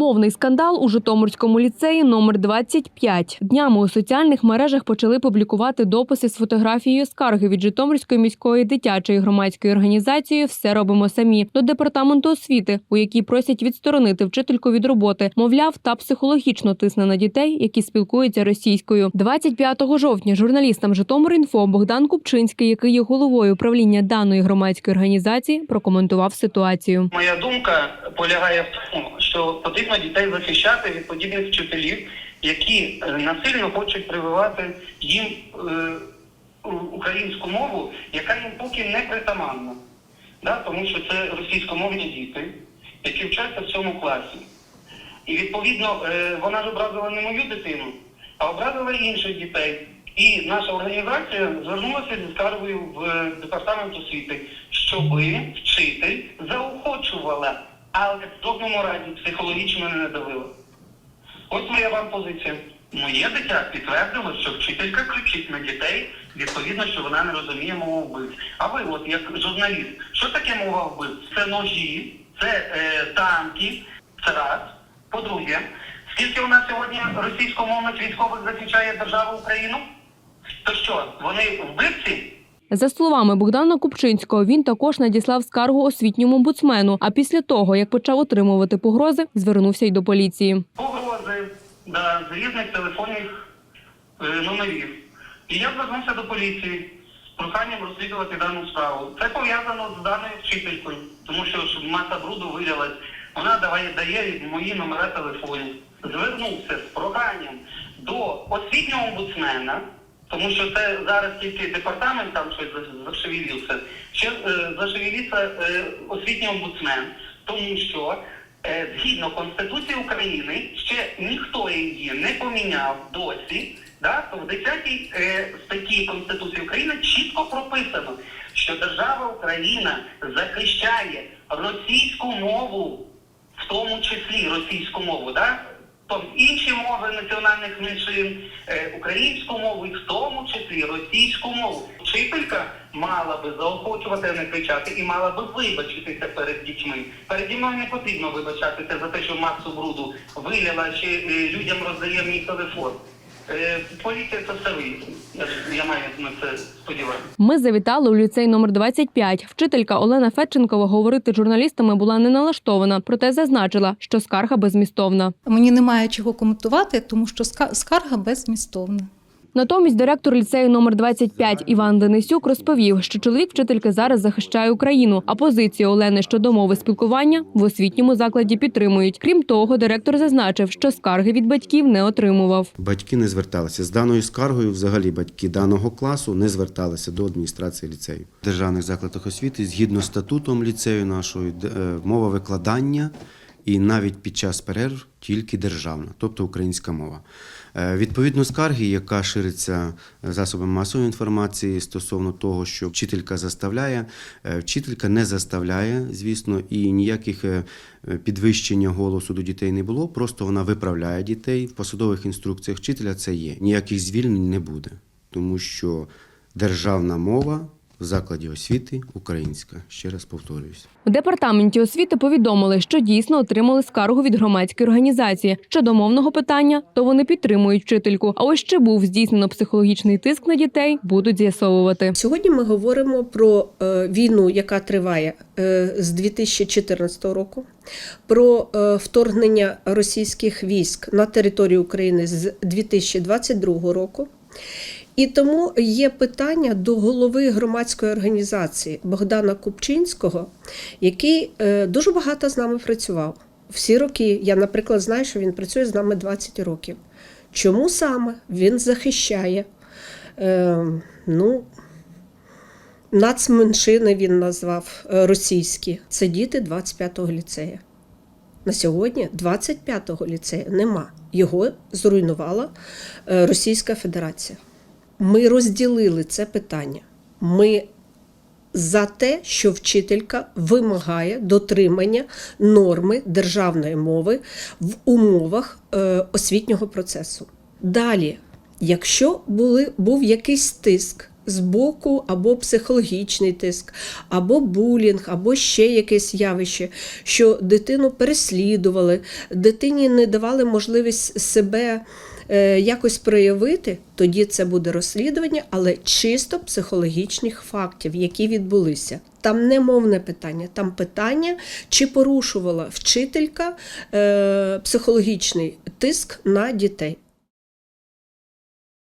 Мовний скандал у Житомирському ліцеї номер 25. Днями у соціальних мережах почали публікувати дописи з фотографією скарги від Житомирської міської дитячої громадської організації Все робимо самі до департаменту освіти, у якій просять відсторонити вчительку від роботи, мовляв, та психологічно тисне на дітей, які спілкуються російською. 25 жовтня журналістам Житомир.Інфо Богдан Купчинський, який є головою управління даної громадської організації, прокоментував ситуацію. Моя думка полягає в тому, що потрібно дітей захищати від подібних вчителів, які е, насильно хочуть прививати їм е, українську мову, яка їм поки не притаманна. Да? Тому що це російськомовні діти, які вчаться в цьому класі. І відповідно е, вона ж образила не мою дитину, а образила інших дітей. І наша організація звернулася зі скаргою в е, департамент освіти, щоб вчитель заохочувала, але в жодному разі психологічно не надавила. Ось моя вам позиція. Моє дитя підтвердило, що вчителька кричить на дітей, відповідно, що вона не розуміє мову вбивць. А ви, от як журналіст, що таке мова вбивць? Це ножі, це е, танки, це раз. По-друге, скільки у нас сьогодні російськомовних військових захищає державу Україну? То що, вони вбивці? За словами Богдана Купчинського, він також надіслав скаргу освітньому омбудсмену. А після того, як почав отримувати погрози, звернувся й до поліції. погрози да, з різних телефонних е, номерів. І я звернувся до поліції з проханням розслідувати дану справу. Це пов'язано з даною вчителькою, тому що маса бруду вилялась. Вона даває дає мої номери телефонів. Звернувся з проханням до освітнього омбудсмена, тому що це зараз тільки департамент там щось за- зашевелився. Ще е, зашевелився е, освітній омбудсмен, тому що е, згідно Конституції України ще ніхто її не поміняв досі. Да? То в 10 е, статті Конституції України чітко прописано, що держава Україна захищає російську мову, в тому числі російську мову, да? Тобто інші мови національних меншин, е, українську мову і в тому числі російську мову. Вчителька мала би заохочувати, а не кричати, і мала би вибачитися перед дітьми. Переді мною не потрібно вибачатися за те, що масу бруду виляла, чи е, людям роздає мій телефон. Е, Поліція це все вийде. Я, маю на це сподівання. Ми завітали у ліцей номер 25. Вчителька Олена Федченкова говорити з журналістами була не налаштована, проте зазначила, що скарга безмістовна. Мені немає чого коментувати, тому що ска- скарга беззмістовна. Натомість директор ліцею номер 25 Іван Денисюк розповів, що чоловік вчительки зараз захищає Україну, а позицію Олени щодо мови спілкування в освітньому закладі підтримують. Крім того, директор зазначив, що скарги від батьків не отримував. Батьки не зверталися з даною скаргою. Взагалі батьки даного класу не зверталися до адміністрації ліцею. В державних закладах освіти згідно статутом ліцею нашої е, мова викладання і навіть під час перерв тільки державна, тобто українська мова. Е, Відповідно скарги, яка шириться засобами масової інформації стосовно того, що вчителька заставляє, е, вчителька не заставляє, звісно, і ніяких е, е, підвищення голосу до дітей не було. Просто вона виправляє дітей. В посадових інструкціях вчителя це є. Ніяких звільнень не буде, тому що державна мова в закладі освіти українська. Ще раз повторююсь. У департаменті освіти повідомили, що дійсно отримали скаргу від громадської організації. Щодо мовного питання, то вони підтримують вчительку. А ось чи був здійснено психологічний тиск на дітей, будуть з'ясовувати. Сьогодні ми говоримо про е, війну, яка триває е, з 2014 року, про е, вторгнення російських військ на територію України з 2022 року. І тому є питання до голови громадської організації Богдана Купчинського, який е, дуже багато з нами працював. Всі роки, я, наприклад, знаю, що він працює з нами 20 років. Чому саме він захищає? Е, ну, нацменшини він назвав е, російські. Це діти 25-го ліцею. На сьогодні 25-го ліцею нема. Його зруйнувала Російська Федерація. Ми розділили це питання. Ми за те, що вчителька вимагає дотримання норми державної мови в умовах е, освітнього процесу. Далі, якщо були, був якийсь тиск з боку або психологічний тиск, або булінг, або ще якесь явище, що дитину переслідували, дитині не давали можливість себе е, якось проявити, тоді це буде розслідування, але чисто психологічних фактів, які відбулися. Там не мовне питання, там питання, чи порушувала вчителька е, психологічний тиск на дітей.